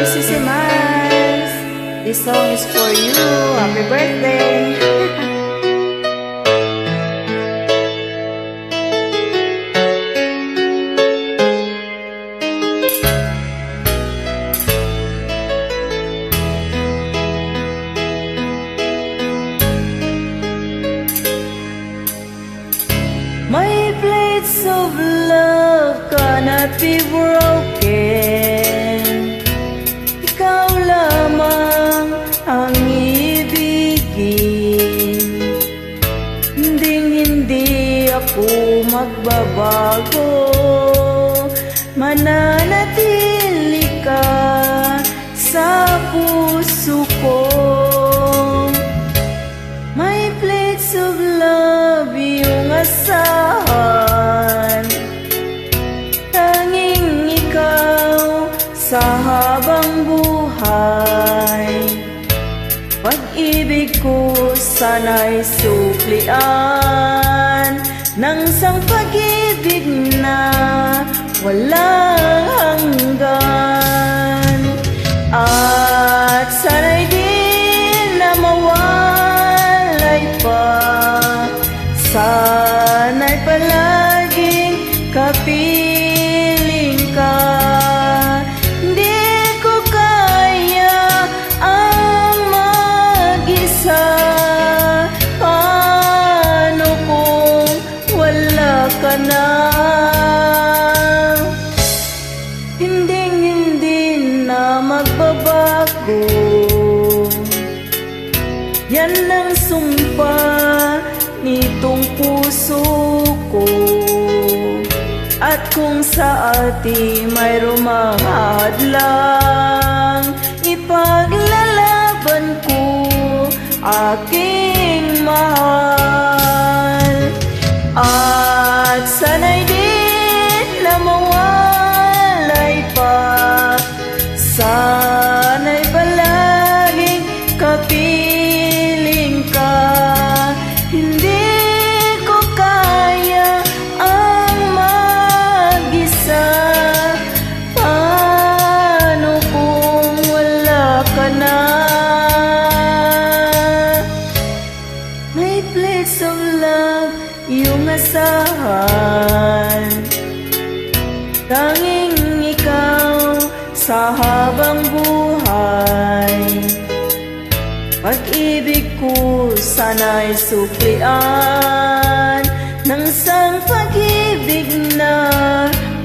Hi, Sissy Miles. This song is for you. Happy birthday. My plates of love cannot be broken ako magbabago. Mananatili ka sa puso ko. May plates of love iyong asahan. Tanging ikaw sa habang buhay. Pag-ibig ko sana'y suklian Nang sang pag-ibig na walang hanggan. At sana'y di na mawalay pa Sana'y Yan ang sumpa nitong puso ko. At kung sa ati may rumahadlang Ipaglalaban ko aking iyong asahan Tanging ikaw sa habang buhay. Pag-ibig ko sana'y suklian. Nang sang pag-ibig na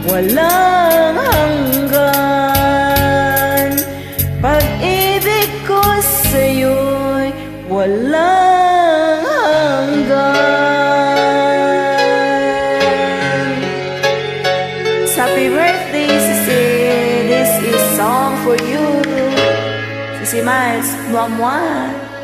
walang hanggan. Pag-ibig ko sa'yo'y walang Happy birthday, Sisi. This is song for you. Sisi Miles, moi moi.